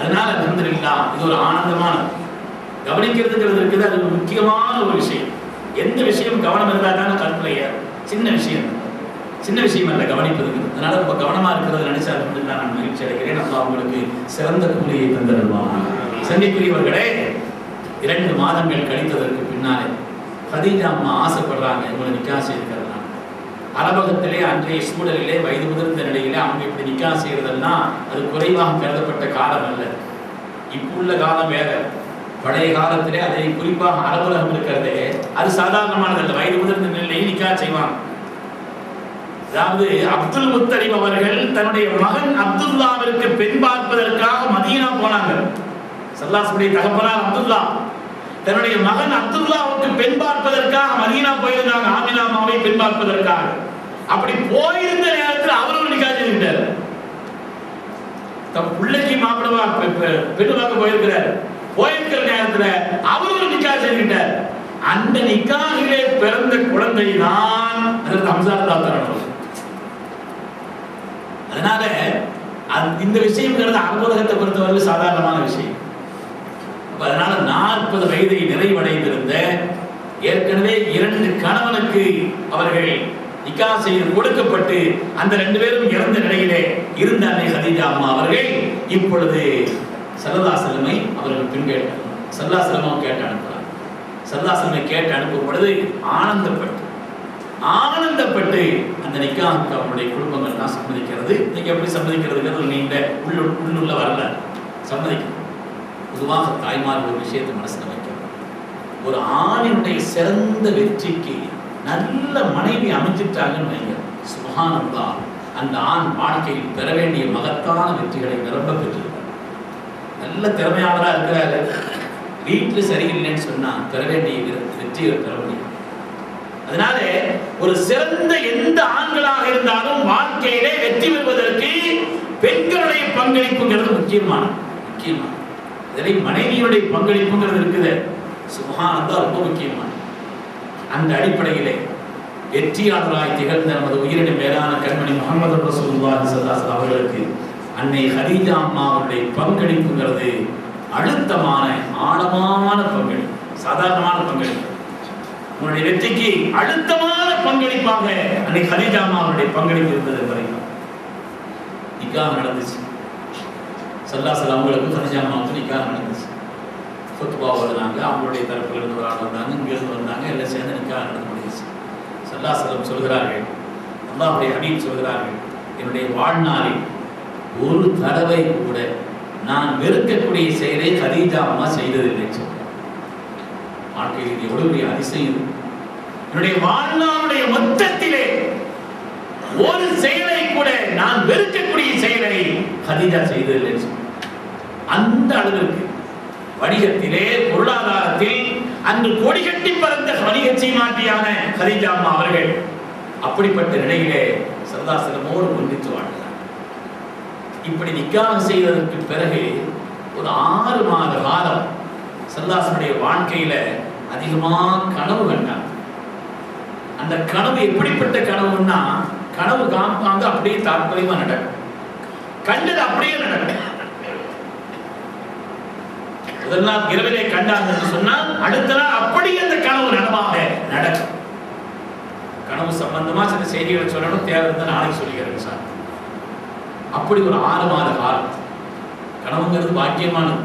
அதனால அல்ஹம்துலில்லா இது ஒரு ஆனந்தமான கவனிக்கிறதுங்கிறது இருக்குது அது ஒரு முக்கியமான ஒரு விஷயம். எந்த விஷயம் கவனம் இருந்தால் தானே கற்பனை ஏறும். சின்ன விஷயம். சின்ன விஷயம் அல்ல கவனிப்பதுக்கு அதனால ரொம்ப கவனமா இருக்கிறது நினைச்சா வந்து நான் மகிழ்ச்சி அடைகிறேன். அப்பா உங்களுக்கு சிறந்த கூலியை தந்திருவான் சந்திக்குரியவர்களே இரண்டு மாதங்கள் கழித்ததற்கு பின்னாலே கதீஜா அம்மா ஆசைப்படுறாங்க இவங்களை நிக்காசி செய்திருக்கிறதுனா அரபகத்திலே அன்றைய சூழலிலே வயது முதிர்ந்த நிலையிலே அவங்க இப்படி நிக்கா செய்யறதெல்லாம் அது குறைவாக கருதப்பட்ட காலம் அல்ல. இப்போ உள்ள காலம் வேற. பழைய காலத்திலே அதை குறிப்பாக அரபுலகம் இருக்கிறதே அது சாதாரணமானது அல்ல வயது முதிர்ந்த நிலையில் நிக்கா செய்வாங்க. அதாவது அப்துல் முத்தலிப் அவர்கள் தன்னுடைய மகன் அப்துல்லாவிற்கு பெண் பார்ப்பதற்காக மதீனா போனாங்க. சல்லாசுடைய தகப்பனார் அப்துல்லா. தன்னுடைய மகன் அப்துல்லாவுக்கு பெண் பார்ப்பதற்காக மதீனா போயிருந்தாங்க ஆமினாமாவை பெண் பார்ப்பதற்காக. அப்படி போயிருந்த நேரத்தில் அவர் ஒரு நிகழ்ச்சி செஞ்சிட்டார் தம் பிள்ளைக்கு மாப்பிளவா பெ- பெண்ணு பார்க்க போயிருக்கிறார். போயிருக்கிற நேரத்தில் அவர் ஒரு நிக்கா செஞ்சுட்டார் அந்த நிக்காகிலே பிறந்த குழந்தை தான் அதற்கு அம்சார் தாத்தரணும் அதனால இந்த விஷயம்ங்கிறது அலுவலகத்தை பொறுத்தவரை சாதாரணமான விஷயம். அதனால நாற்பது வயதை நிறைவடைந்திருந்த ஏற்கனவே இரண்டு கணவனுக்கு அவர்கள் நிக்கா செய்து கொடுக்கப்பட்டு அந்த ரெண்டு பேரும் இறந்த நிலையிலே இருந்த அன்னை ஹதீஜா அம்மா அவர்கள் இப்பொழுது சல்லல்லா அவர்கள் பின் கேட்டார் சல்லா கேட்டு அனுப்புறார் சல்லா கேட்டு அனுப்பும் பொழுது ஆனந்தப்பட்டு ஆனந்தப்பட்டு அந்த நிக்காவுக்கு அவருடைய குடும்பங்கள் தான் சம்மதிக்கிறது. இன்னைக்கு எப்படி சம்மதிக்கிறதுங்கிறது நீண்ட உள்ள உள்ளுள்ள வரல. சம்மதிக்கிறது பொதுவாக தாய்மார் ஒரு விஷயத்தை மனசில் வைக்கணும் ஒரு ஆணினுடைய சிறந்த வெற்றிக்கு நல்ல மனைவி அமைஞ்சிட்டாங்கன்னு வைங்க. சுகானந்தா அந்த ஆண் வாழ்க்கையில் பெற வேண்டிய மகத்தான வெற்றிகளை நிரம்ப பெற்றிருக்கிறார். நல்ல திறமையாளராக இருக்கிறாரு. வீட்டில் சரியில்லைன்னு சொன்னால் பெற வேண்டிய வெற்றியை பெற முடியும். அதனால ஒரு சிறந்த எந்த ஆண்களாக இருந்தாலும் வாழ்க்கையிலே வெற்றி பெறுவதற்கு பெண்களுடைய பங்களிப்புங்கிறது முக்கியமானது முக்கியமானது இதிலே மனைவியுடைய பங்களிப்புங்கிறது இருக்குது. சுபஹானந்தா ரொம்ப முக்கியமான அந்த அடிப்படையிலே வெற்றியாளராய் திகழ்ந்த நமது உயிரின மேலான கண்மணி முகமது ரசூல்லாஹி சல்லாஸ் அவர்களுக்கு அன்னை ஹரிஜா அம்மா அவருடைய பங்களிப்புங்கிறது அழுத்தமான ஆழமான பங்களிப்பு சாதாரணமான பங்களிப்பு. உன்னுடைய வெற்றிக்கு அழுத்தமான பங்களிப்பாக அன்னை ஹரிஜாமா அம்மா அவருடைய பங்களிப்பு இருந்தது வரைக்கும் நிக்காஹ் நடந்துச்சு. சல்லா சல்லா அவங்களுக்கும் ஹதீஜா நடந்துச்சு ஃபுத்பா ஓடுனாங்க அவங்களுடைய தரப்புல இருந்து ஒரு ஆள் வந்தாங்க. இங்கிருந்து வந்தாங்க. எல்லாம் சேர்ந்து நிக்காக நடந்து முடிஞ்சிச்சு. சல்லா சல்லம் சொல்கிறார்கள். அல்லாஹ்வுடைய அபீப் சொல்கிறார்கள். என்னுடைய வாழ்நாளில் ஒரு தடவை கூட நான் வெறுக்கக்கூடிய செயலை கதீஜா அம்மா செய்ததில்லை வாழ்க்கையில் இது எவ்வளவு பெரிய அதிசயம். என்னுடைய வாழ்நாளுடைய மொத்தத்திலே ஒரு செயலை கூட நான் வெறு எதையும் ஹதீஜா செய்ததில்லை. அந்த அளவிற்கு வணிகத்திலே பொருளாதாரத்தில் அன்று கொடிகட்டி பறந்த வணிக சீமாட்டியான ஹதீஜா அம்மா அவர்கள் அப்படிப்பட்ட நிலையிலே சரதாசனமோடு ஒன்றித்து வாழ்ந்தார். இப்படி நிக்காக செய்ததற்கு பிறகு ஒரு ஆறு மாத காலம் சல்லாசனுடைய வாழ்க்கையில அதிகமா கனவு கண்டார். அந்த கனவு எப்படிப்பட்ட கனவுன்னா கனவு காப்பாங்க அப்படியே தாற்பயமா நடக்கும். கண்டது அப்படியே நடக்கும் முதல் நாள் இரவிலே கண்டாங்க என்று சொன்னால் அடுத்த நாள் அப்படியே அந்த கனவு நனவாக நடக்கும். கனவு சம்பந்தமா சில செய்திகளை சொல்லணும். தேவை இருந்தால் நாளைக்கு சொல்லிக்கிறேன் சார். அப்படி ஒரு ஆறு மாத காலம். கனவுங்கிறது பாக்கியமானது.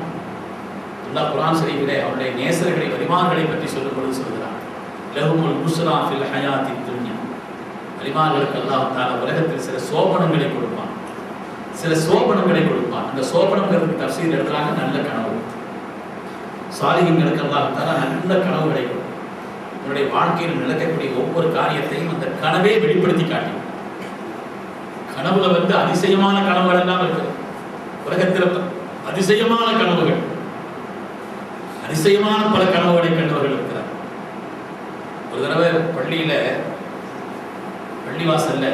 அல்லாஹ் குரான் ஷரீஃபிலே அவருடைய நேசர்களை வலிமார்களை பற்றி சொல்லும் பொழுது சொல்கிறார். லகுமுல் புஸ்ரா ஃபில் ஹயாத்தி துன்யா. வலிமார்களுக்கு அல்லாஹ் உலகத்தில் சில சோபனங்களை கொடுப்பான். சில சோபனங்களை கொடுப்பான். அந்த சோபனங்களுக்கு தப்சீர் எடுக்கிறாங்க நல்ல கனவு. சாலிகங்களுக்கு அல்லாஹ் நல்ல கனவு கிடைக்கும் உன்னுடைய வாழ்க்கையில் நடக்கக்கூடிய ஒவ்வொரு காரியத்தையும் அந்த கனவே வெளிப்படுத்தி காட்டும் கனவுல வந்து அதிசயமான கனவுகள் எல்லாம் இருக்கு. உலகத்தில் அதிசயமான கனவுகள். அதிசயமான பல கனவுகளை கண்டவர்கள் இருக்கிறார். ஒரு தடவை பள்ளியில பள்ளிவாசல்ல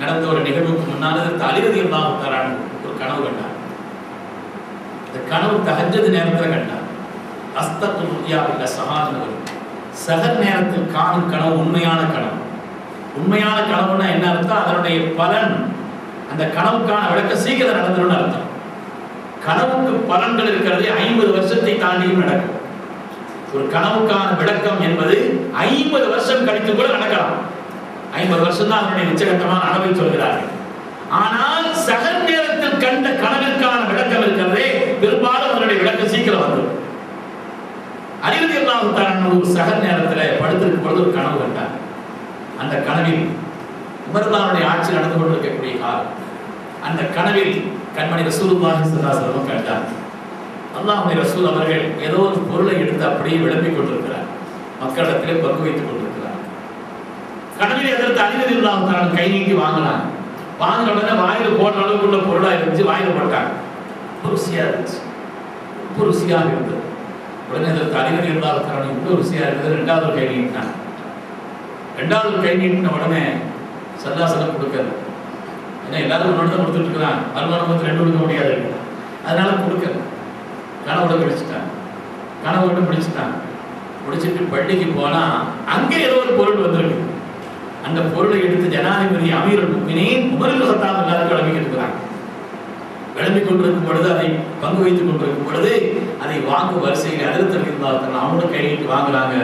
நடந்த ஒரு நிகழ்வுக்கு முன்னால அலிரதி இருந்தாங்க ஒரு கனவு கண்டார். இந்த கனவு தகஞ்சது நேரத்தில் கண்டார். அஸ்தத்து ருத்தியாவில் சகான்னு வரும் சகர் நேரத்தில் காணும் கனவு உண்மையான கனவு. உண்மையான கனவுன்னா என்ன அர்த்தம்? அதனுடைய பலன். அந்த கனவுக்கான விளக்க சீக்கிரம் நடந்துடும் அர்த்தம். கனவுக்கு பலன்கள் இருக்கிறது ஐம்பது வருஷத்தை தாண்டியும் நடக்கும். ஒரு கனவுக்கான விளக்கம் என்பது ஐம்பது வருஷம் கழித்து கூட நடக்கலாம். ஐம்பது வருஷம் தான் அவருடைய உச்சகட்டமான அளவை சொல்கிறார்கள். ஆனால் சகல் நேரத்தில் கண்ட கனவிற்கான விளக்கம் இருக்கிறதே பெரும்பாலும் அவருடைய விளக்கம் சீக்கிரம் வந்துடும் அறிவுதி அல்லாஹுத்தாரன் ஒரு சகல் நேரத்தில் படுத்திருக்கும் பொழுது ஒரு கனவு கண்டார். அந்த கனவில் உமர்தானுடைய ஆட்சி நடந்து கொண்டிருக்கக்கூடிய காலம். அந்த கனவில் கண்மணி ரசூலுல்லாஹி ஸல்லல்லாஹு கண்டார் அல்லாஹ்வுடைய ரசூல் அவர்கள் ஏதோ ஒரு பொருளை எடுத்து அப்படியே விளம்பிக் கொண்டிருக்கிறார். மக்களிடத்திலே பங்கு வைத்துக் கொண்டிருக்கிறார். கனவில் எதிர்த்து அறிவுதி தான் கை நீட்டி வாங்கினாங்க வாங்கின உடனே வாயில போடுற அளவுக்கு உள்ள பொருளா இருந்துச்சு வாயில போட்டாங்க ரொம்ப ருசியா இருந்துச்சு. ரொம்ப ருசியாக இருந்தது. உடனே எதிர்த்து அறிவுரை இல்லாத காரணம் இவ்வளவு ருசியா இருந்தது. ரெண்டாவது கை நீட்டினாங்க ரெண்டாவது கை நீட்டின உடனே சல்லாசனம் கொடுக்கறது. ஏன்னா எல்லாரும் ஒன்று தான் கொடுத்துட்டு இருக்கிறான் வருமானம் வந்து ரெண்டு கொடுக்க முடியாது. அதனால கொடுக்கல. கனவோட பிடிச்சிட்டான் கனவோட பிடிச்சிட்டான் பிடிச்சிட்டு பள்ளிக்கு போனா அங்கே ஏதோ ஒரு பொருள் வந்திருக்கு. அந்த பொருளை எடுத்து ஜனாதிபதி அமீர் முக்மினீன் உமரில் சத்தாம் எல்லாருக்கும் விளம்பிக் இருக்கிறாங்க கிளம்பி கொண்டிருக்கும் பொழுது அதை பங்கு வைத்துக் கொண்டிருக்கும் பொழுது அதை வாங்கும் வரிசையில் அதிர்த்தல் இருந்தால் அவங்களும் கையிட்டு வாங்குறாங்க.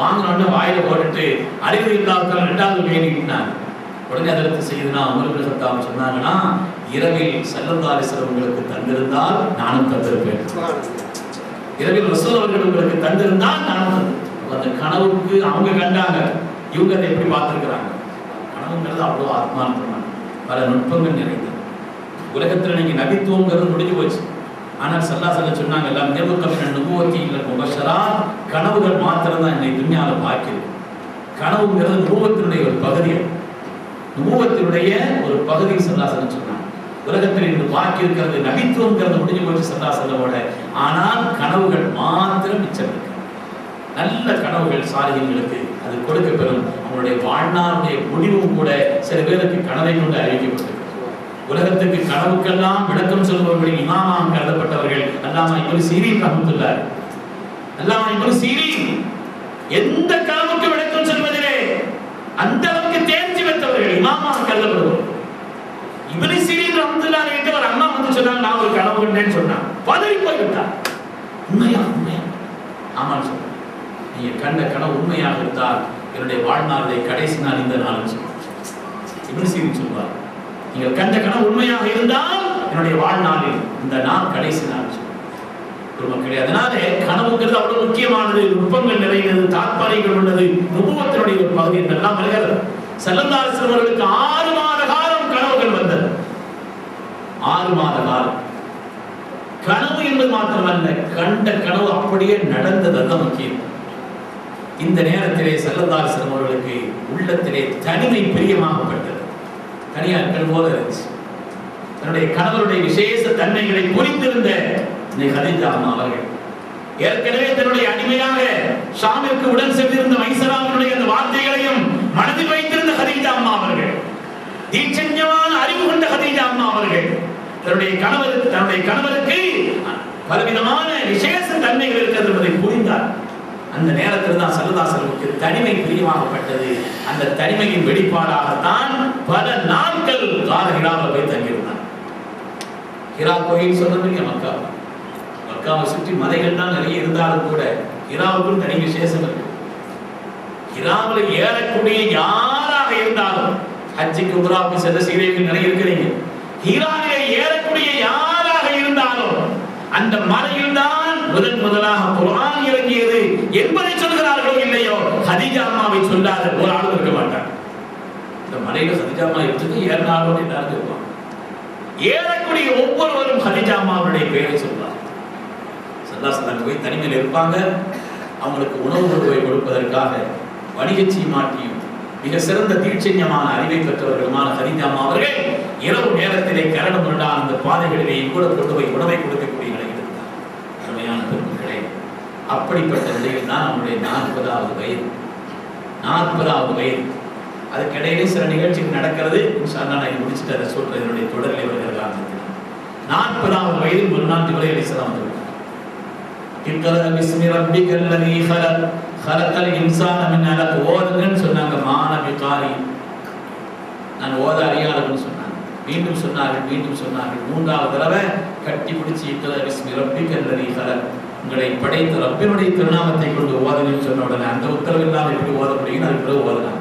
வாங்கினோடனே வாயில போட்டுட்டு அறிவு இல்லாதவர்கள் ரெண்டாவது கை நீட்டினாங்க. உடனே அதிர்த்து செய்யுதுன்னா அமர்கள் சத்தாம் சொன்னாங்கன்னா இரவில் செல்லந்தாரிசர் உங்களுக்கு தந்திருந்தால் நானும் தந்திருப்பேன். இரவில் ரசூல் அவர்கள் உங்களுக்கு தந்திருந்தால் நானும் அந்த கனவுக்கு அவங்க கண்டாங்க. இவங்க அதை எப்படி பார்த்திருக்கிறாங்க? கனவுங்கிறது அவ்வளோ ஆத்மார்த்தமான பல நுட்பங்கள் நிறைந்தது. உலகத்துல நீங்கள் நபித்துவங்கிறது முடிஞ்சு போச்சு. ஆனால் சல்லா சொல்ல சொன்னாங்க எல்லாம் நினைவு கம்மியான நுபுவத்தி இல்லை கனவுகள் மாத்திரம் தான் என்னை துன்யால பார்க்கிறது கனவுங்கிறது நுபுவத்தினுடைய ஒரு பகுதி நுபுவத்தினுடைய ஒரு பகுதி சல்லா சொல்ல சொன்னாங்க. உலகத்தில் இன்று பாக்கி இருக்கிறது நபித்துவங்கிறது முடிஞ்சு போச்சு சல்லா சொல்லவோட ஆனால் கனவுகள் மாத்திரம் மிச்சம் இருக்கு. நல்ல கனவுகள் சாரியங்களுக்கு அது கொடுக்க பெறும் அவனுடைய வாழ்நாளுடைய முடிவும் கூட சில பேருக்கு கனவை கொண்டு அறிவிக்கப்பட்டது உலகத்துக்கு கனவுக்கெல்லாம் விளக்கம் சொல்பவர்கள் இமாமாம் கருதப்பட்டவர்கள் அல்லாமா இவரு சீரி ரஹமத்துல்லார் அல்லாமா இப்படி சீரி எந்த கனவுக்கு விளக்கம் சொல்வதிலே அந்த அளவுக்கு தேர்ச்சி பெற்றவர்கள் இமாமாம் கருதப்படுவோம் இவரு சீரி ரஹமத்துல்லார் என்று ஒரு அம்மா வந்து சொன்னாங்க நான் ஒரு கனவு கண்டேன்னு சொன்னான் பதவி போய்விட்டார். உண்மையா? உண்மையா? ஆமான்னு சொன்னார் நீங்கள் கண்ட கனவு உண்மையாக இருந்தால் என்னுடைய வாழ்நாளை கடைசி நாள் இந்த நாள் இவரு சீரீன் சொல்வார். நீங்கள் கண்ட கனவு உண்மையாக இருந்தால் என்னுடைய வாழ்நாளில் இந்த நாள் கடைசி நாள் ஒரு மக்களே அதனாலே கனவுங்கிறது அவ்வளவு முக்கியமானது. நுட்பங்கள் நிறைந்தது தாத்பரியங்கள் உள்ளது நுபுவத்தினுடைய ஒரு பகுதி என்றெல்லாம் வருகிறது. செல்லந்தாரசன் அவர்களுக்கு ஆறு மாத காலம் கனவுகள் வந்தது. ஆறு மாத காலம். கனவு என்பது மாத்திரமல்ல கண்ட கனவு அப்படியே நடந்தது அதுதான் முக்கியம். இந்த நேரத்திலே செல்லந்தாரசன் அவர்களுக்கு உள்ளத்திலே தனிமை பிரியமாகப்பட்டது. தனியாட்கள் போல இருந்துச்சு. தன்னுடைய கணவருடைய விசேஷ தன்மைகளை புரிந்திருந்த ஹதிஜாமா அவர்கள் ஏற்கனவே தன்னுடைய அடிமையாக ஷாமிற்கு உடன் சென்றிருந்த மைசராமனுடைய அந்த வார்த்தைகளையும் மனதில் வைத்திருந்த ஹதீஜா அம்மா அவர்கள் தீட்சண்யமான அறிவு கொண்ட ஹதீஜா அம்மா அவர்கள் தன்னுடைய கணவருக்கு தன்னுடைய கணவருக்கு பலவிதமான விசேஷ தன்மைகள் இருக்கிறது என்பதை புரிந்தார். அந்த நேரத்தில் தான் சல்லதாசனுக்கு தனிமை பிரியமாகப்பட்டது. அந்த தனிமையின் வெளிப்பாடாகத்தான் பல நாட்கள் கால ஹிராவில் போய் தங்கியிருந்தான். ஹிரா கோயில் சொன்னது மக்கா. மக்காவை சுற்றி மலைகள் தான் நிறைய இருந்தாலும் கூட ஹிராவுக்கும் தனி விசேஷம் இருக்கு. ஹிராவில் ஏறக்கூடிய யாராக இருந்தாலும் ஹஜ்ஜிக்கு உம்ராவுக்கு செல்ல சீரியர்கள் நிறைய இருக்கிறீங்க. ஹிராவிலே ஏறக்கூடிய யாராக இருந்தாலும் அந்த மலையில் தான் முதன் முதலாக குரான் இறங்கியது என்பதை சொல்கிறார்களோ இல்லையோ ஹதீஜா அம்மாவை சொல்லாத ஒரு ஆளும் இருக்க மாட்டார் இந்த மலையில ஹதீஜா அம்மா இருந்து ஏறினாலும் எல்லாரும் இருப்பாங்க. ஏறக்கூடிய ஒவ்வொருவரும் ஹதீஜா அம்மாவுடைய பெயரை சொல்வார் சல்லாசலம் போய் தனிமையில் இருப்பாங்க. அவங்களுக்கு உணவு பொருட்களை கொடுப்பதற்காக வணிகச்சி சீமாட்டியும் மிக சிறந்த தீட்சண்யமான அறிவை பெற்றவர்களுமான ஹரிஜா அம்மா அவர்கள் இரவு நேரத்திலே கரடு முரடான அந்த பாதைகளிலே கூட கொண்டு போய் உணவை கொடுத்து நிலையில் இருந்தார் அருமையான பெருமக்களே அப்படிப்பட்ட நிலையில் தான் நம்முடைய நாற்பதாவது வயது நாற்பதாவது வயது அதுக்கிடையிலே சில நிகழ்ச்சிகள் நடக்கிறது இன்ஷா அல்லாஹ் நான் முடிச்சுட்டு அதை சொல்றேன் என்னுடைய தொடரில் வருகிற காரணத்தில் நாற்பதாவது வயதில் ஒரு நாள் ஜிபரேல் அலைஹிஸ்ஸலாம் வந்திருக்காங்க இக்ரா பிஸ்மி ரப்பிக்கல் லதீ خلق خلق الانسان من علق ஓதுங்கன்னு சொன்னாங்க மானவி காரி நான் ஓத அறியாதவன்னு சொன்னாங்க மீண்டும் சொன்னார்கள் மீண்டும் சொன்னார்கள் மூன்றாவது தடவை கட்டி பிடிச்சி இட்டத விஸ்மி ரப்பிக்க அல்லதி கலர் உங்களை படைத்த ரப்பினுடைய திருநாமத்தை கொண்டு ஓதுங்கன்னு சொன்ன உடனே அந்த உத்தரவு இல்லாமல் எப்படி ஓத முடியும்னு அது பிறகு ஓதுனாங்க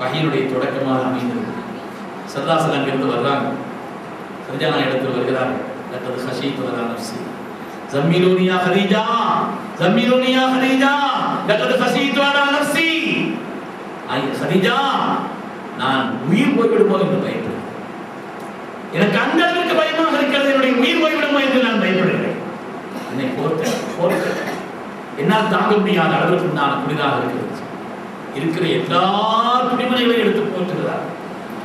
வகையினுடைய தொடக்கமாக அமைந்தது சர்தாசன் அங்கிருந்து வர்றாங்க. சர்ஜானா எடுத்து வருகிறாங்க லக்கது ஹஷீத் வரா நப்சி ஜம்மீலூனியா ஹரீஜா! ஜம்மீலூனியா ஹரீஜா! லக்கது ஹஷீத் வரா நப்சி ஹரிஜா! நான் உயிர் போய்விடுமோ என்று பயப்பேன் என்னால் தாங்க முடியாத அளவுக்கு உண்டான புனிதாக இருக்கிறது இருக்கிற எல்லா துணிமணிகளையும் எடுத்து போற்றுகிறார்.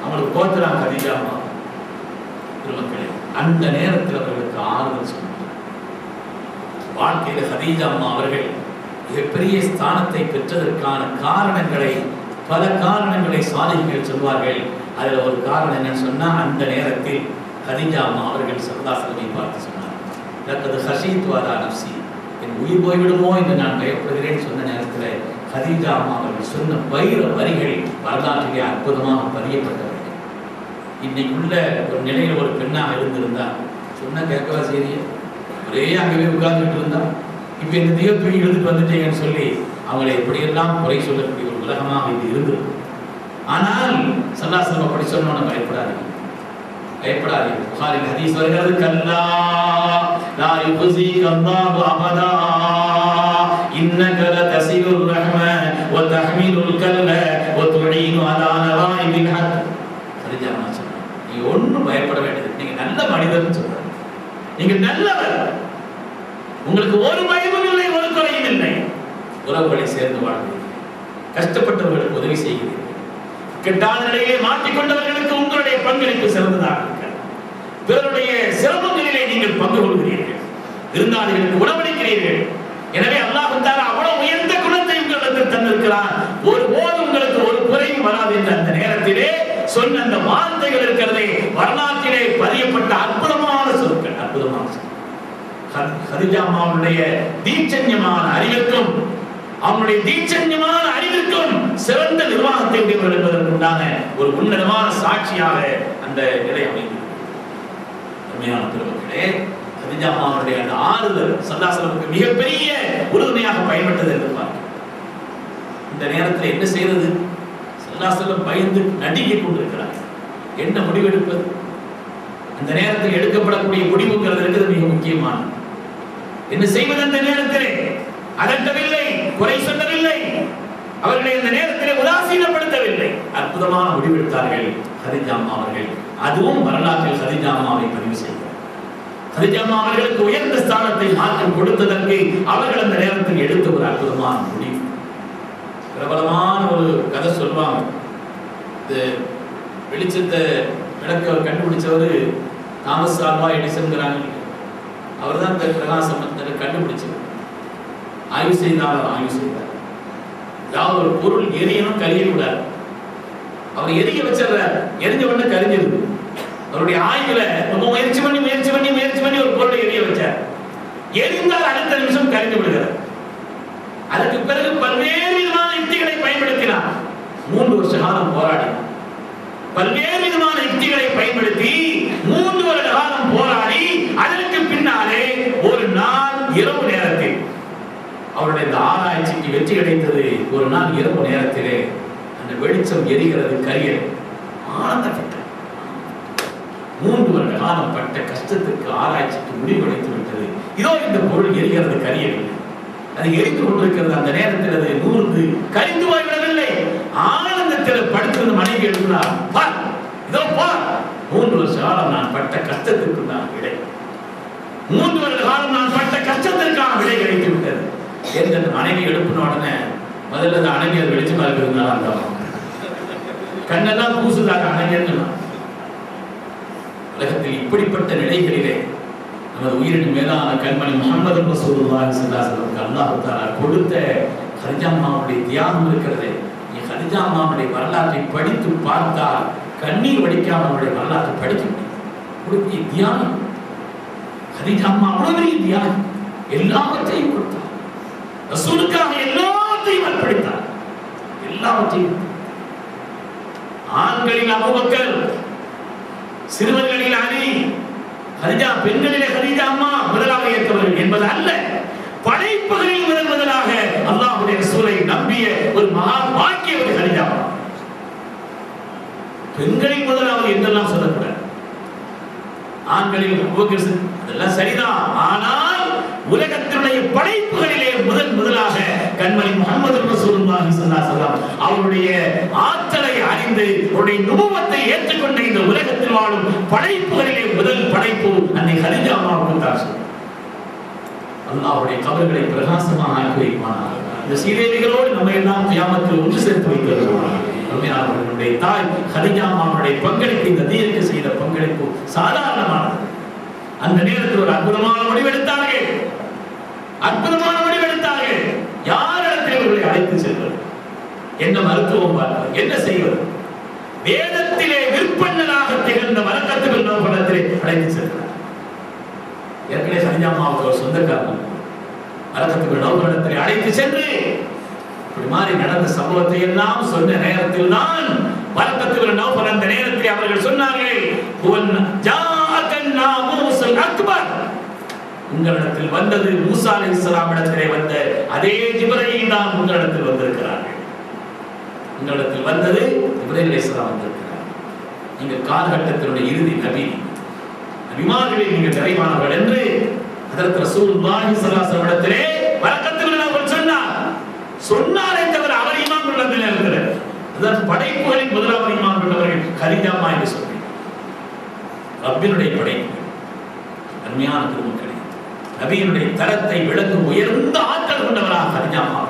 அவங்களுக்கு போற்றுறாங்க அதிகமா திருமக்களே அந்த நேரத்தில் அவர்களுக்கு ஆறுதல் சொன்னார் வாழ்க்கையில ஹதீஜா அம்மா அவர்கள் மிகப்பெரிய ஸ்தானத்தை பெற்றதற்கான காரணங்களை பல காரணங்களை சாதிகள் சொல்வார்கள். அதுல ஒரு காரணம் என்னன்னு சொன்னா அந்த நேரத்தில் ஹதீஜா அம்மா அவர்கள் சரதாசலமை பார்த்து சொன்னார். லக்கது ஹஷீத்வாதா நப்சி உயிர் போய்விடுமோ என்று நான் பயப்படுகிறேன் சொன்ன நேரத்தில் ஹதீஜா அம்மா அவர்கள் சொன்ன வைர வரிகள் வரலாற்றிலே அற்புதமாக பதியப்பட்டவர்கள். இன்னைக்குள்ள ஒரு நிலையில் ஒரு பெண்ணாக இருந்திருந்தா சொன்ன கேட்கவா செய்தியை? ஒரே அங்கவே உட்கார்ந்துட்டு இருந்தா. இப்போ இந்த தெய்வ தூக்கி எடுத்துட்டு வந்துட்டீங்கன்னு சொல்லி அவங்களை எப்படியெல்லாம் குறை சொல்லக்கூடிய ஒரு உலகமாக இது இருந்தது ஆனால் சல்லாசனம் அப்படி சொன்னோன்னு பயப்படாதீங்க. பயப்படாதீங்க புகாரில் ஹதீஸ் வருகிறது கல்லா லா யுஹ்ஸீக அல்லாஹு அபதா இன்னக லதஸிலுர் ரஹ்ம வ தஹ்மிலுல் கல்ல வ துஈனு அலா நவாயிபில் ஹக் சரிஜாமா சொன்னாங்க நீங்க ஒண்ணும் பயப்பட வேண்டியது நீங்க நல்ல மனிதர்னு சொல்றாங்க நீங்க நல்லவர் உங்களுக்கு ஒரு பயமும் இல்லை ஒரு குறையும் இல்லை உறவுகளை சேர்ந்து வாழ்வீர்கள் கஷ்டப்பட்டவர்களுக்கு உதவி செய்கிறீர்கள் கெட்டான நிலையிலே மாட்டிக்கொண்டவர்களுக்கு உங்களுடைய பங்களிப்பு சிறந்ததாக இருக்கிறது. பிறருடைய சிரமங்களிலே நீங்கள் பங்கு கொள்கிறீர்கள். விருந்தாளிகளுக்கு உணவளிக்கிறீர்கள். எனவே அல்லாஹ் தாலா அவ்வளவு உயர்ந்த குணத்தை உங்களிடத்தில் தந்திருக்கிறார். ஒரு போது உங்களுக்கு ஒரு குறையும் வராது என்ற அந்த நேரத்திலே சொன்ன அந்த வார்த்தைகள் இருக்கிறதே வரலாற்றிலே பதியப்பட்ட அற்புதமான சொற்கள் அற்புதமான சொற்கள். ஹத்- தீச்சன்யமான அம்மாவுடைய அறிவிற்கும் அவனுடைய தீச்சன்யமான சிறந்த நிர்வாகத்தை உடையவர் என்பதற்குண்டான ஒரு உன்னதமான சாட்சியாக அந்த நிலை அமைந்தது. உண்மையான திருமக்களே ஹதிஜா அந்த ஆறுதல் சல்லாசலமுக்கு மிகப்பெரிய உறுதுணையாக பயன்பட்டது என்று பார்க்க இந்த நேரத்தில் என்ன செய்வது சல்லாசலம் பயந்து நடுங்கிக் கொண்டிருக்கிறார். என்ன முடிவெடுப்பது? அந்த நேரத்தில் எடுக்கப்படக்கூடிய முடிவுங்கிறது இருக்கிறது மிக முக்கியமானது. என்ன செய்வது அந்த நேரத்திலே? அதட்டவில்லை குறை சொல்லவில்லை அவர்களை இந்த நேரத்தில் உதாசீனப்படுத்தவில்லை. அற்புதமான முடிவெடுத்தார்கள் ஹரிஜாமா அவர்கள். அதுவும் வரலாற்றில் ஹரிஜாமாவை பதிவு செய்தார். ஹரிஜாமா அவர்களுக்கு உயர்ந்த ஸ்தானத்தை மாற்றம் கொடுத்ததற்கு அவர்கள் அந்த நேரத்தில் எடுத்த ஒரு அற்புதமான முடிவு. பிரபலமான ஒரு கதை சொல்லுவாங்க. இந்த வெளிச்சத்தை விளக்க கண்டுபிடிச்சவர் தாமஸ் ஆல்வா எடிசன்கிறாங்க அவர் தான் இந்த பிரகாசம் கண்டுபிடிச்சவர். ஆய்வு செய்தார்? ஆய்வு செய்தார். ஏதாவது ஒரு பொருள் எரியணும் கரியக்கூடாது அவர் எரிய வச்சிடுறார். எரிஞ்ச உடனே கரிஞ்சிருது அவருடைய ஆய்வுல ரொம்ப முயற்சி பண்ணி முயற்சி பண்ணி முயற்சி பண்ணி ஒரு பொருளை எரிய வச்சார். எரிந்தால் அடுத்த நிமிஷம் கரிந்து விடுகிறார். அதுக்கு பிறகு பல்வேறு விதமான யுக்திகளை பயன்படுத்தினார். மூன்று வருஷ காலம் போராடினார் பல்வேறு விதமான யுக்திகளை பயன்படுத்தி மூன்று வருட காலம் போராடி அதற்கு பின்னாலே ஒரு நாள் இரவு நேரம் அவருடைய இந்த ஆராய்ச்சிக்கு வெற்றி கிடைத்தது ஒரு நாள் இரவு நேரத்திலே. அந்த வெளிச்சம் எரிகிறது கரியல். ஆனந்தப்பட்டார் மூன்று வருட காலம் பட்ட கஷ்டத்துக்கு ஆராய்ச்சிக்கு முடிவடைத்து விட்டது. இதோ இந்த பொருள் எரிகிறது கரியவில்லை அது எரிந்து கொண்டிருக்கிறது. அந்த நேரத்தில் அது நூறு கரிந்து போய்விடவில்லை. ஆனந்தத்தில் படுத்திருந்த மனைவி எழுப்பினார் பார் இதோ பார் மூன்று வருஷ காலம் நான் பட்ட கஷ்டத்திற்கு நான் விடை. மூன்று வருட காலம் நான் பட்ட கஷ்டத்திற்கான விடை கிடைத்து விட்டது. என்று அந்த மனைவி எழுப்பின உடனே முதல்ல அந்த அணைஞர் வெளிச்சமா இருக்கிறதுனால அந்த கண்ணெல்லாம் பூசுதாக அணைஞர் உலகத்தில் இப்படிப்பட்ட நிலைகளிலே நமது உயிரின் மேலான கண்மணி முகமது ரசூலுல்லாஹி ஸல்லல்லாஹு அலைஹி வஸல்லம் அல்லாஹ் தஆலா கொடுத்த ஹரிஜாமாவுடைய தியாகம் இருக்கிறதே. நீ ஹரிஜாமாவுடைய வரலாற்றை படித்து பார்த்தால் கண்ணீர் வடிக்காம அவருடைய வரலாற்றை படிக்க முடியும். கொடுத்திய தியானம் ஹரிஜாமா அவ்வளவு தியானம் எல்லாவற்றையும் கொடுத்தார் ரசூலுக்காக எல்லாவற்றையும் அர்ப்பணித்தார் எல்லாவற்றையும் ஆண்களில் அபூபக்கர் சிறுவர்களில் அலி ஹரிஜா பெண்களிலே ஹரிஜா அம்மா முதலாக ஏற்றவர்கள் என்பது அல்ல படைப்புகளில் முதல் முதலாக அல்லாஹ்வுடைய ரசூலை நம்பிய ஒரு மகா பாக்கியவர் ஹரிஜா அம்மா. பெண்களில் முதலாவது என்றெல்லாம் சொல்லக்கூடாது ஆண்களில் அதெல்லாம் சரிதான். ஆனால் உலகத்தினுடைய படைப்புகளிலே முதன் முதலாக கண்மணி முகமது ரசூலுல்லாஹி ஸல்லல்லாஹு அவருடைய ஆற்றலை அறிந்து அவருடைய நுபுவத்தை ஏற்றுக்கொண்ட இந்த உலகத்தில் வாழும் படைப்புகளிலே முதல் படைப்பு அன்னை கலிஜா அம்மாவுக்கு தான். சொல்றேன். அல்லாஹ்வுடைய கபர்களை பிரகாசமாக ஆக்கி வைப்பானார் இந்த சீதேவிகளோடு நம்ம எல்லாம் கியாமத்தில் ஒன்று சேர்த்து வைத்திருக்கிறோம். அவர்களுடைய தாய் ஹதிஜா அம்மாவுடைய பங்களிப்பு இந்த தீருக்கு செய்த பங்களிப்பு சாதாரணமானது. அந்த நேரத்தில் ஒரு அற்புதமான முடிவெடுத்தார்கள். அற்புதமான முடிவெடுத்தார்கள். யாரிடத்தில் இவர்களை அழைத்து செல்வது? என்ன மருத்துவம் பார்ப்பது? என்ன செய்வது? வேதத்திலே விற்பனராக திகழ்ந்த வழக்கத்து படத்திலே அழைத்து செல்கிறார். ஏற்கனவே சனிஜாமாவுக்கு ஒரு சொந்தக்காரன். வழக்கத்துக்கு நோக்கத்தில் அழைத்து சென்று இப்படி மாதிரி நடந்த சம்பவத்தை எல்லாம் சொன்ன நேரத்தில் தான் வழக்கத்துக்கு நோக்கம் அந்த நேரத்தில் அவர்கள் சொன்னார்கள் "உன் அக்பர்." உங்களிடத்தில் வந்தது மூசா அலைஹிஸ்ஸலாம் இடத்திலே வந்த அதே ஜிப்ரீல் தான் உங்களிடத்தில் வந்திருக்கிறார்கள். உங்களிடத்தில் வந்தது இப்ராஹிம் அலி இஸ்லாம் வந்திருக்கிறார் நீங்கள் காலகட்டத்தினுடைய இறுதி நபி. நபிமார்களில் நீங்கள் நிறைவானவர்கள் என்று அதற்கு ரசூலுல்லாஹி ஸல்லல்லாஹு இடத்திலே வழக்கத்தில் அவர்கள் சொன்னார். சொன்னாரே தவிர அவர் இமாம் உள்ளத்தில் இருக்கிறார். அதான் படைப்புகளின் முதலாவது இமாம் உள்ளவர்கள் கலிஜாமா என்று சொன்னேன். ரப்பினுடைய படைப்பு. அருமையான திருமக்களே நபியினுடைய தரத்தை விளக்கும் உயர்ந்த ஆற்றல் கொண்டவராக அறிஞாமா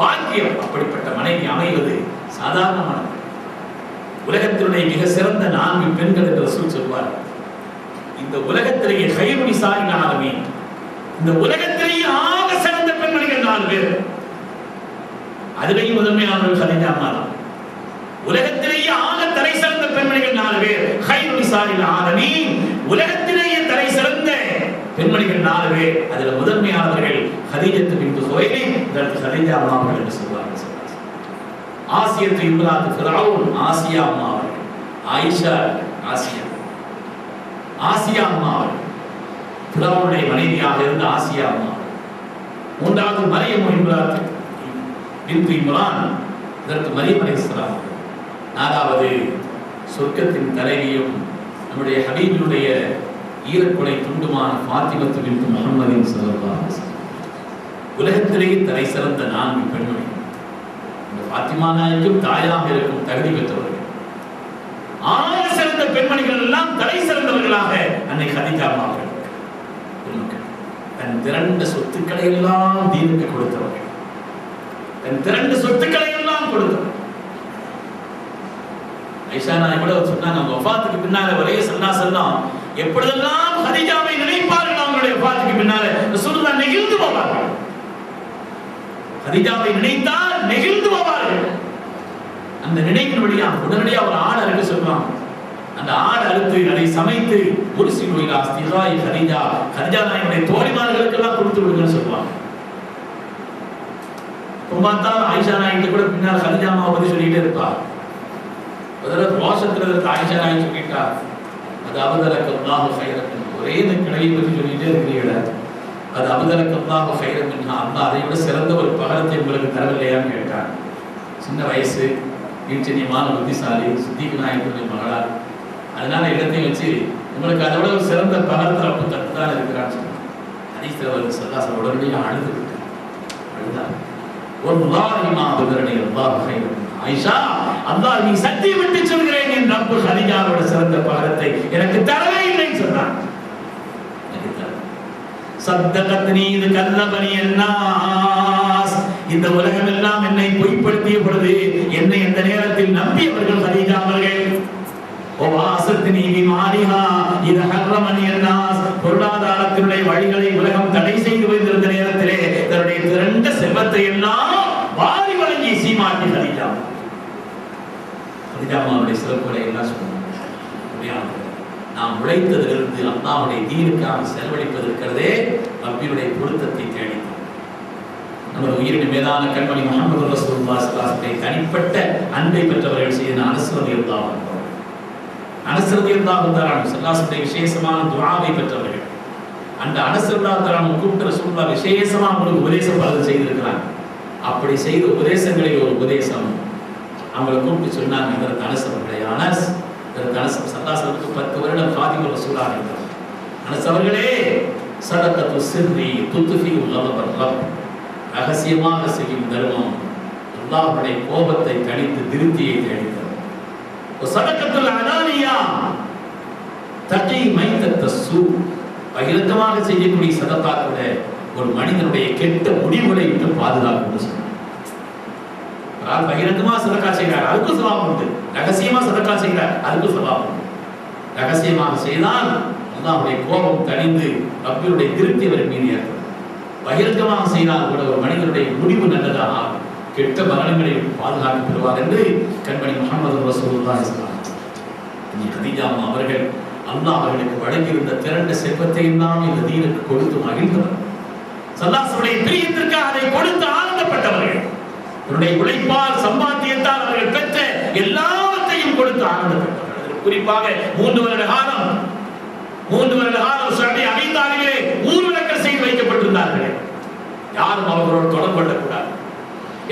பாக்கியம் அப்படிப்பட்ட மனைவி அமைவது சாதாரணமானது உலகத்தினுடைய மிக சிறந்த நான்கு பெண்கள் என்று ரசூல் சொல்வார். இந்த உலகத்திலேயே கைமுடி சாரின ஆளுமே. இந்த உலகத்திலேயே ஆக சிறந்த பெண்மணிகள் நாலு பேர். அதுலேயும் முதன்மையானவர்கள் கலைஞாமா தான். உலகத்திலேயே ஆக தலை சிறந்த பெண்மணிகள் நாலு பேர். கைமுடி சாரின ஆளுமே. உலகத்தில் பெண்மணிகள் நாலு பேர் அதுல முதன்மையானவர்கள் ஹதீஜத்து பின்பு சுவையை இதற்கு ஹதீஜா அம்மா அவர்கள் என்று சொல்வார்கள். ஆசியத்து இம்ராத்து ஃபிரௌன் ஆசியா அம்மா அவர்கள். ஆயிஷா ஆசியா. ஆசியா அம்மா அவர்கள். ஃபிரௌனுடைய மனைவியாக இருந்த ஆசியா அம்மா மூன்றாவது மரியம் இம்ராத் பின்பு இம்ரான் இதற்கு மரியம் அலிஸ்லாம் நாலாவது சொர்க்கத்தின் தலைவியும் நம்முடைய ஹபீபினுடைய ஈரக்குலை துண்டுமான ஃபாத்திமத்து பின்பு முகமதின் ஸல்லல்லாஹு உலகத்திலேயே தலை சிறந்த நான்கு பெண்மணி. இந்த பாத்திமா நாய்க்கும் தாயாக இருக்கும் தகுதி பெற்றவர்கள். ஆக சிறந்த பெண்மணிகள் எல்லாம் தலை சிறந்தவர்களாக அன்னை கதிஜா தன் திரண்ட சொத்துக்களை எல்லாம் தீனுக்கு கொடுத்தவர்கள். தன் திரண்ட சொத்துக்களை எல்லாம் கொடுத்தவர்கள். ஐஷா நாய் கூட சொன்னாங்க அவங்க வஃபாத்துக்கு பின்னால ஒரே சல்லா செல்லாம் எப்பொழுதெல்லாம் ஹதிஜாவை நினைப்பார்கள் அவங்களுடைய வஃபாத்துக்கு பின்னால? ரசூலுல்லாஹ் நெகிழ்ந்து போவார்கள். ஹதிஜாவை நினைத்தால் நெகிழ்ந்து போவார்கள். அந்த நினைவின்படியா உடனடியாக ஒரு ஆள் அறுக்க சொல்லுவான். அந்த ஆள் அறுத்து அதை சமைத்து ஒரு சிலுவையில் ஸ்திராய் ஹரிஜா ஹரிஜா நாயனுடைய தோழிமார்களுக்கெல்லாம் கொடுத்து விடுங்கன்னு சொல்லுவாங்க இப்போ தான் ஆயிஷா நாய்க்கு கூட பின்னால் ஹரிஜா அம்மாவை பற்றி சொல்லிட்டே இருப்பா. முதல்ல ரோஷத்துல இருக்க ஆயிஷா நாய் சொல்லிட்டா. அது அவதரக்கு அல்லாஹு ஒரே இந்த கிளையை பற்றி சொல்லிட்டே இருக்கிறீங்கள. அது அபதரக்கு அல்லாஹு ஹைரத்தின் அல்லா அதை விட சிறந்த ஒரு பகரத்தை உங்களுக்கு தரவில்லையான்னு கேட்டாங்க சின்ன வயசு நீச்சனியமான புத்திசாலி சித்திக்கு நாயகனுடைய மகளா அதனால இடத்தையும் வச்சு உங்களுக்கு அதை விட ஒரு சிறந்த பகரத்தில் அப்போ தட்டு தான் இருக்கிறான்னு சொன்னாங்க ஹதீஸ்ல வருது சல்லாச உடனடியாக அழுது விட்டார். அழுதார். ஒல்லாஹி மா அபதரணி அல்லாஹ் அல்லாஹ் நீ சத்தியம் விட்டு சொல்கிறேன் என் ரப்பு ஹதிஜாவோட சிறந்த பாடத்தை எனக்கு தரவே இல்லைன்னு சொன்னான். சத்தகத்னி இது கல்லபனி என்னாஸ்? இந்த உலகம் எல்லாம் என்னை பொய்ப்படுத்திய பொழுது என்னை இந்த நேரத்தில் நம்பியவர்கள் ஹதீஜா வாசத்தினி விமானிஹா இது ஹர்ரமனி என்னாஸ்? பொருளாதாரத்தினுடைய வழிகளை உலகம் தடை செய்து வைத்திருந்த நேரத்திலே தன்னுடைய திரண்ட செல்வத்தை எல்லாம் வாரி வழங்கி சீமாட்டி ஹதீஜா ஹதீஜா அம்மாவுடைய சிறப்புகளை எல்லாம் சொன்னார் முடியாது நாம் உழைத்ததிலிருந்து அல்லாவுடைய தீனுக்காக செலவழிப்பது இருக்கிறதே ரப்பினுடைய பொருத்தத்தை தேடி நமது உயிரின் மேலான கண்மணி முகமது ரசூல்லா தனிப்பட்ட அன்பை பெற்றவர்கள் செய்த அரசுவது இருந்தாலும் இருந்தால் தஆலா ஸல்லல்லாஹு விசேஷமான துஆவை பெற்றவர்கள். அந்த அனசரல்லாஹு தரான கூப்பிட்டு ரசூல்லா விசேஷமா அவங்களுக்கு உபதேசம் பலர் செய்திருக்கிறாங்க. அப்படி செய்த உபதேசங்களில் ஒரு உபதேசம். அவங்களை கூப்பிட்டு சொன்னாங்க இதற்கு அனஸ் அவர்களே அனஸ் இதற்கு அனஸ் சல்லாசனுக்கு பத்து வருடம் ஃபாதிமா ரசூலாக இருந்தார் அனஸ் அவர்களே சடக்கத்து சிறுமி துத்துஃபி உள்ளவர்கள். ரகசியமாக செய்யும் தர்மம் அல்லாஹுடைய கோபத்தை கணித்து திருப்தியை தெளித்தார் சடக்கத்தில் அனானியா தகை மைத்தத்த சூ. பகிரங்கமாக செய்யக்கூடிய சதத்தா கூட ஒரு மனிதனுடைய கெட்ட முடிவுகளை விட்டு பாதுகாக்கும் சொன்னார் ஒரு சதக்கா செய்கிறார் அதுக்கும் சவாபம் உண்டு. ரகசியமா சதக்கா செய்கிறார் அதுக்கு சவாபம் ரகசியமாக செய்தால் அல்லாஹுடைய கோபம் தணிந்து ரப்பியுடைய திருப்தி அவர் மீது ஏற்படும். பகிரங்கமாக செய்தால் கூட ஒரு மனிதனுடைய முடிவு நல்லதாக ஆகும். கெட்ட மரணங்களை பாதுகாக்கப்படுவார் என்று கண்மணி முகமது ரசூலுல்லாஹி ஸல்லல்லாஹு அலைஹி அம்மா அவர்கள் அல்லாஹ் அவர்களுக்கு வழங்கியிருந்த திரண்ட செல்வத்தை எல்லாம் இந்த தீனுக்கு கொடுத்து மகிழ்ந்தவர். சல்லாசுடைய பிரியத்திற்காக அதை கொடுத்து ஆனந்தப்பட்டவர்கள். இவருடைய உழைப்பால் சம்பாத்தியத்தால் அவர்கள் பெற்ற அனைத்தையும் கொடுத்து ஆனந்தப்பட்டவர்கள் குறிப்பாக மூன்று வருட காலம் மூன்று வருட காலம் சபை அடைந்தார்களே ஊர்விளக்கல் செய்து வைக்கப்பட்டிருந்தார்கள். யாரும் அவர்களோடு தொடர்பு கொள்ளக்கூடாது.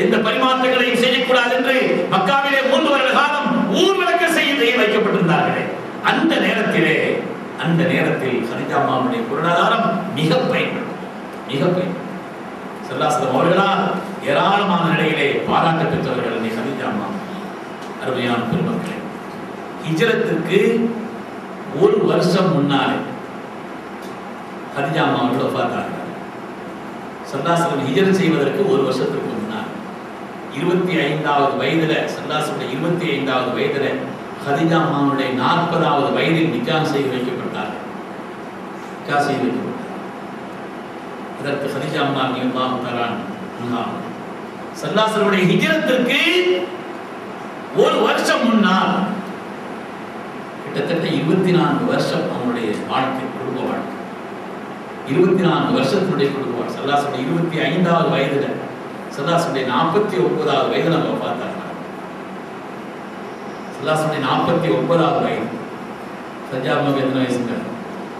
எந்த பரிமாற்றங்களையும் செய்யக்கூடாது என்று மக்காவிலே மூன்று வருட காலம் ஊர்விளக்கல் செய்ய வைக்கப்பட்டிருந்தார்களே. அந்த நேரத்திலே அந்த நேரத்தில் ஹரிஜாமாவுடைய பொருளாதாரம் மிக பயன்படும். மிக பயன்படும். செல்லாசலம் அவர்களால் ஏராளமான நிலையிலே பாராட்ட பெற்றவர்கள் நீ மாமன். அருமையான பெருமக்களே ஹிஜரத்துக்கு ஒரு வருஷம் முன்னாலே ஹரிஜாமா அவர்கள் ஒப்பாத்தார்கள் சந்தாசனம் ஹிஜர் செய்வதற்கு ஒரு வருஷத்திற்கு முன்னால். இருபத்தி ஐந்தாவது வயதுல சந்தாசனுடைய இருபத்தி ஐந்தாவது வயதுல ஹதிஜா மாவனுடைய நாற்பதாவது வயதில் நிக்கா செய்து வைக்கப்பட்டார். நிக்கா செய்து வைக்கப்பட்டார். அதற்கு ஹதிஜா அம்மா நியமாக தரான் சல்லாசனுடைய ஹிஜரத்திற்கு ஒரு வருஷம் முன்னால் கிட்டத்தட்ட இருபத்தி நான்கு வருஷம் அவனுடைய வாழ்க்கை குடும்ப வாழ்க்கை. இருபத்தி நான்கு வருஷத்தினுடைய குடும்ப வாழ்க்கை. சல்லாசுடைய இருபத்தி ஐந்தாவது வயதுல சல்லாசுடைய நாற்பத்தி ஒன்பதாவது வயதுல நம்ம பார்த்தாங்க. சல்லாசுடைய நாற்பத்தி ஒன்பதாவது வயது. சஜா அம்மாவுக்கு எத்தனை வயசுங்க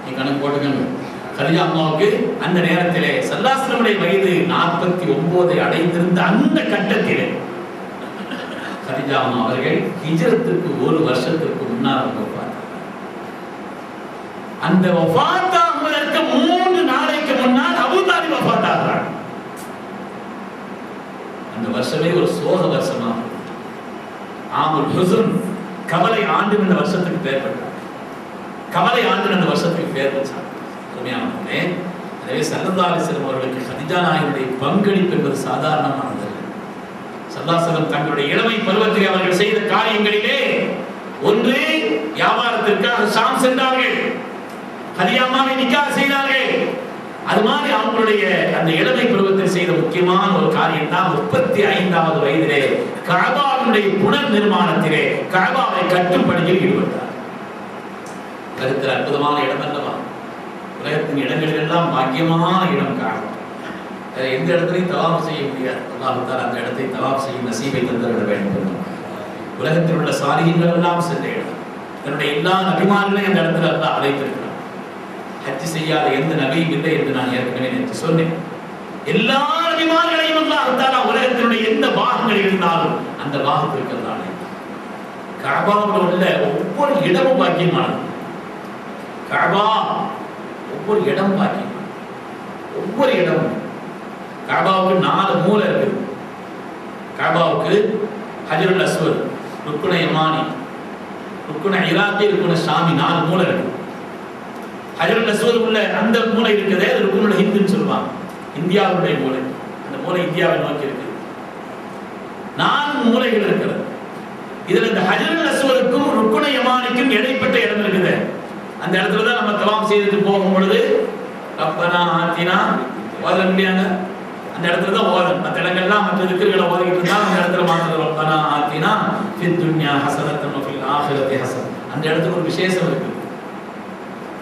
நீ கணக்கு போட்டுக்கங்க. கலிஜா அம்மாவுக்கு அந்த நேரத்திலே சல்லாசனுடைய வயது நாற்பத்தி ஒன்பதை அடைந்திருந்த அந்த கட்டத்திலே கலிஜா அவர்கள் ஹிஜரத்துக்கு ஒரு வருஷத்திற்கு முன்னால் அவங்க அந்த வஃபாத்தாகுவதற்கு மூன்று நாளைக்கு முன்னால் அபுதாலி வஃபாத்தாகிறார் அந்த வருஷமே ஒரு சோக வருஷமாக ஆமுல் ஹுசுன் கவலை ஆண்டு இந்த வருஷத்துக்கு பேர் பெற்றார். கவலை ஆண்டு இந்த வருஷத்துக்கு பேர் வச்சார் அருமையானவர்களே எனவே சல்லல்லாஹிஸ்லம் அவர்களுக்கு ஹதிஜா நாயனுடைய பங்களிப்பு என்பது சாதாரணமானது. சல்லாசலம் தங்களுடைய இளமை பருவத்தில் அவர்கள் செய்த காரியங்களிலே ஒன்று வியாபாரத்திற்காக ஷாம் சென்றார்கள். ஹதியாமாவை நிக்கா செய்தார்கள். அது மாதிரி அவங்களுடைய அந்த இளமை பருவத்தில் செய்த முக்கியமான ஒரு காரியம் தான் முப்பத்தி ஐந்தாவது வயதிலே கழபாவினுடைய புனர் நிர்மாணத்திலே கழபாவை கட்டும் பணியில் ஈடுபட்டார். கருத்தில் அற்புதமான இடம் அல்லவா? உலகத்தின் இடங்களில் எல்லாம் பாக்கியமான இடம் காணும் வேற எந்த இடத்துலையும் தவாப் செய்ய முடியாது. அல்லாஹால அந்த இடத்தை தவாப் செய்யும் நசீபை தந்துவிட வேண்டும். உலகத்தில் உள்ள சாலிகங்கள் எல்லாம் சென்ற இடம் தன்னுடைய எல்லா அபிமானங்களையும் அந்த இடத்துல எல்லாம் அழைத்திருக்கிறார் ஹஜ் செய்யாத எந்த நகையும் இல்லை என்று நான் ஏற்கனவே என்று சொன்னேன். எல்லா அபிமானங்களையும் அல்லாஹால உலகத்தினுடைய எந்த பாகங்கள் இருந்தாலும் அந்த பாகத்திற்கு எல்லாம் கபாவில் உள்ள ஒவ்வொரு இடமும் பாக்கியமானது. கபா ஒவ்வொரு இடம் பாக்கியம் ஒவ்வொரு இடமும் கபாவுக்கு நாலு மூலை இருக்குது கபாவுக்கு ஹஜருல் அஸ்வர் ருக்குன யமானி ருக்குன இராக்கி ருக்குன சாமி நாலு மூலை இருக்கு. ஹஜருல் அஸ்வர் உள்ள அந்த மூலை இருக்குதே அது ருக்குனுடைய ஹிந்துன்னு சொல்லுவாங்க. இந்தியாவுடைய மூலை. அந்த மூலை இந்தியாவை நோக்கி இருக்கு. நான்கு மூலைகள் இருக்கிறது. இதுல இந்த ஹஜருல் அஸ்வருக்கும் ருக்குன யமானிக்கும் இடைப்பட்ட இடம் இருக்குது. அந்த இடத்துல தான் நம்ம தவாம் செய்துட்டு போகும் பொழுது ரப்பனா ஆத்தினா ஓத அந்த இடத்துல தான் ஓதம் மற்ற இடங்கள்லாம் மற்ற திக்கர்களை ஓதிக்கிட்டு இருந்தா அந்த இடத்துல மாத்திரம் ரப்பனா ஆத்தினா ஃபித் துன்யா ஹசனத்தன் ஃபில் ஆஹிரத்தி ஹசன் அந்த இடத்துக்கு ஒரு விசேஷம் இருக்கு.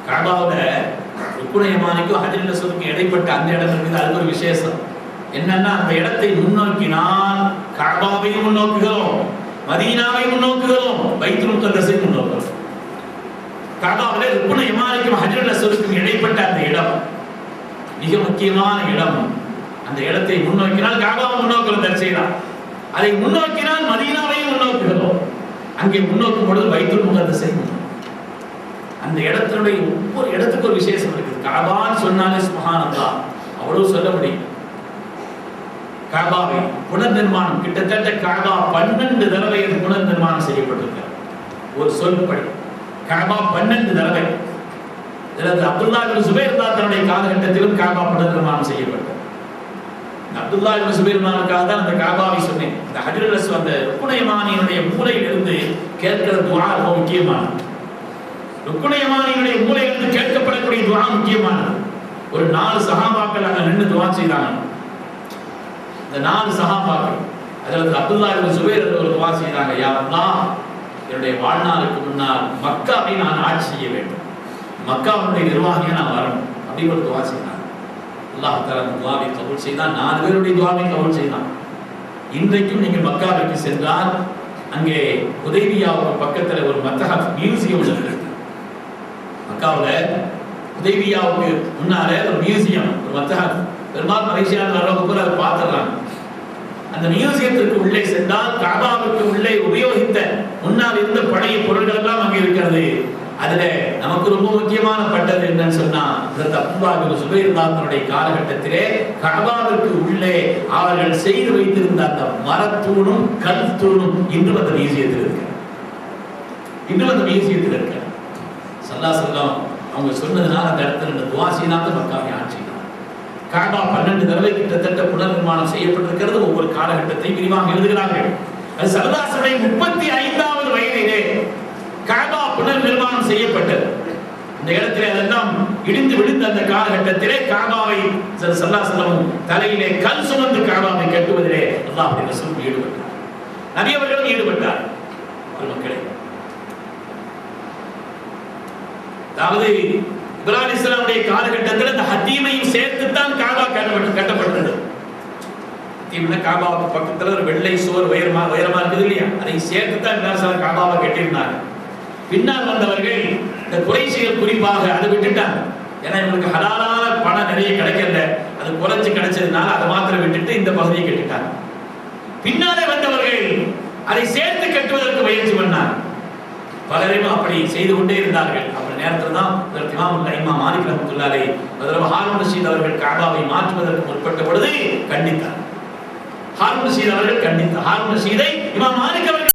கபாவுல ருக்குணயமானிக்கும் ஹஜரில் சொல்லுக்கும் இடைப்பட்ட அந்த இடம் இருக்குது அது ஒரு விசேஷம். என்னன்னா அந்த இடத்தை முன்னோக்கினால் கபாவையும் முன்னோக்குகிறோம். மதீனாவை முன்னோக்குகிறோம். பைத்துல் முகத்தஸை முன்னோக்குகிறோம். காபாவிலே ருக்குன இமானுக்கும் ஹஜ்ரல் அஸ்வதுக்கும் இடைப்பட்ட அந்த இடம். மிக முக்கியமான இடம். அந்த இடத்தை முன்னோக்கினால் காபாவை முன்னோக்குறது தரிசெய்யலாம் அதை முன்னோக்கினால் மதீனாவையும் முன்னோக்குகிறோம். அங்கே முன்னோக்கும் பொழுது பைத்துல் முகத்தை அந்த இடத்தினுடைய ஒவ்வொரு இடத்துக்கு ஒரு விசேஷம் இருக்குது. காபான்னு சொன்னாலே சுமகானந்தா அவ்வளவு சொல்ல முடியும். காபாவை புனர் நிர்மாணம் கிட்டத்தட்ட காபா பன்னெண்டு தடவை புனர் நிர்மாணம் செய்யப்பட்டிருக்கிறது. ஒரு சொல்படி காபா பன்னெண்டு தடவை. அப்துல்லா சுபேர் தான் தன்னுடைய காலகட்டத்திலும் காபா புனர் நிர்மாணம் செய்யப்பட்டது. அப்துல்லா இப்னு சுபைர்மானுக்காக தான் அந்த காபாவை சொன்னேன். இந்த ஹஜ்ரல் அஸ்வத் அந்த ருக்குனையமானியுடைய மூலையிலிருந்து கேட்கிற துவா ரொம்ப முக்கியமானது. ருக்குனையமானியுடைய மூலையிலிருந்து கேட்கப்படக்கூடிய துவா முக்கியமானது. ஒரு நாலு சகாபாக்கள் அங்க நின்று துவா செய்தாங்க. இந்த நாலு சகாபாக்கள் அதில் அப்துல்லா இப்னு சுபைர் ஒரு துவா செய்தாங்க. யா அல்லாஹ் என்னுடைய வாழ்நாளுக்கு முன்னால் மக்காவை நான் ஆட்சி செய்ய வேண்டும். மக்காவுடைய நிர்வாகியாக நான் வரணும். அப்படின்னு ஒரு துவா செய்தாங்க. அல்லாஹ் தஆலா துவாவை கபூல் செய்தான். நாலு பேருடைய துவாவை கபூல் செய்தான். இன்றைக்கும் நீங்கள் மக்காவிற்கு சென்றால் அங்கே உதவியாவுக்கு பக்கத்தில் ஒரு மத்தஹப் மியூசியம் இருக்கு மக்காவில் உதவியாவுக்கு முன்னாலே ஒரு மியூசியம் ஒரு மத்தஹப். பெரும்பாலும் மலேசியாவில் வர்றவங்க கூட அதை பார்த்துடுறாங்க. அந்த மியூசியத்திற்கு உள்ளே சென்றால் காபாவுக்கு உள்ளே உபயோகித்த முன்னால் இருந்த பழைய பொருட்கள் எல்லாம் அங்கே இருக்கிறது. அதுல நமக்கு ரொம்ப முக்கியமான பட்டது என்னன்னு சொன்னா இந்த தப்புபாபின் சுபைர்தாத்தனுடைய காலகட்டத்திலே கடபாவிற்கு உள்ளே அவர்கள் செய்து வைத்திருந்த அந்த மரத்தூணும் கல் தூணும் இன்றும் அந்த மியூசியத்தில் இருக்கு. இன்றும் அந்த மியூசியத்தில் இருக்கு. சல்லா சொல்லம் அவங்க சொன்னதுனால அந்த இடத்துல இந்த துவாசினாத்த மக்காவை ஆட்சி காபா பன்னெண்டு தடவை கிட்டத்தட்ட புனர் நிர்மாணம் செய்யப்பட்டிருக்கிறது. ஒவ்வொரு காலகட்டத்தையும் விரிவாக எழுதுகிறார்கள். அது சரதாசனுடைய முப்பத்தி ஐந்தாவது வயதிலே காபா புனர் நிர்மாணம் செய்யப்பட்டது. இந்த இடத்திலே அதெல்லாம் இடிந்து விழுந்த அந்த காலகட்டத்திலே காபாவை சல்லாசலமும் தலையிலே கல் சுமந்து காபாவை கட்டுவதிலே அல்லாஹுடைய ரசூல் ஈடுபட்டார். நபி அவர்களும் ஈடுபட்டார். மக்களே. அதாவது இப்ராஹிம் இஸ்லாமுடைய காலகட்டத்தில் அந்த ஹத்தீமையும் சேர்த்து தான் காபா கட்டப்பட்டு கட்டப்பட்டது. ஹத்தீம்னா காபாவுக்கு பக்கத்துல ஒரு வெள்ளை சுவர் உயரமா உயரமா இருக்குது இல்லையா? அதை சேர்த்து தான் சார் காபாவை கட்டியிருந்தாங்க. பின்னால் வந்தவர்கள் இந்த குறைசிகள் குறிப்பாக அதை விட்டுட்டாங்க. ஏன்னா இவங்களுக்கு ஹலாலான பணம் நிறைய கிடைக்கல. அது குறைஞ்சு கிடைச்சதுனால அதை மாத்திரம் விட்டுட்டு இந்த பகுதியை கட்டிட்டாங்க. பின்னாலே வந்தவர்கள் அதை சேர்த்து கட்டுவதற்கு முயற்சி பண்ணார் பலரும் அப்படி செய்து கொண்டே இருந்தார்கள். அப்படி நேரத்தில் தான் இமாம் கைமா மாலிக் ரஹமத்துல்லாரை அதில் ஹாரூன் ரஷீத் அவர்கள் காபாவை மாற்றுவதற்கு முற்பட்ட பொழுது கண்டித்தார். ஹாரூன் ரஷீத் அவர்கள் கண்டித்தார். ஹாரூன் ரஷீதை இமாம் மாலிக் அவர்கள்